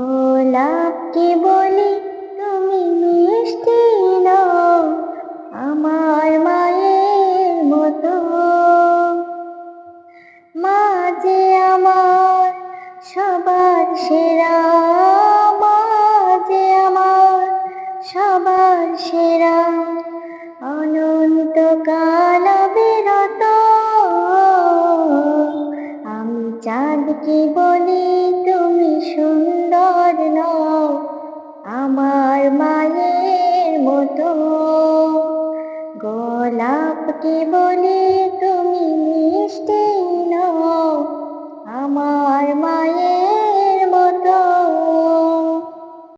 গোলাপকে বলি, তুমি মিষ্টি নও, আমার মায়ের মতো। মা যে আমার সবার সেরা মা যে আমার সবার সেরা অনন্ত কাল বিরত আমি চাঁদকে বলি, তুমি সুন্দর। আমার মায়ের মতো। গোলাপকে বলে তুমি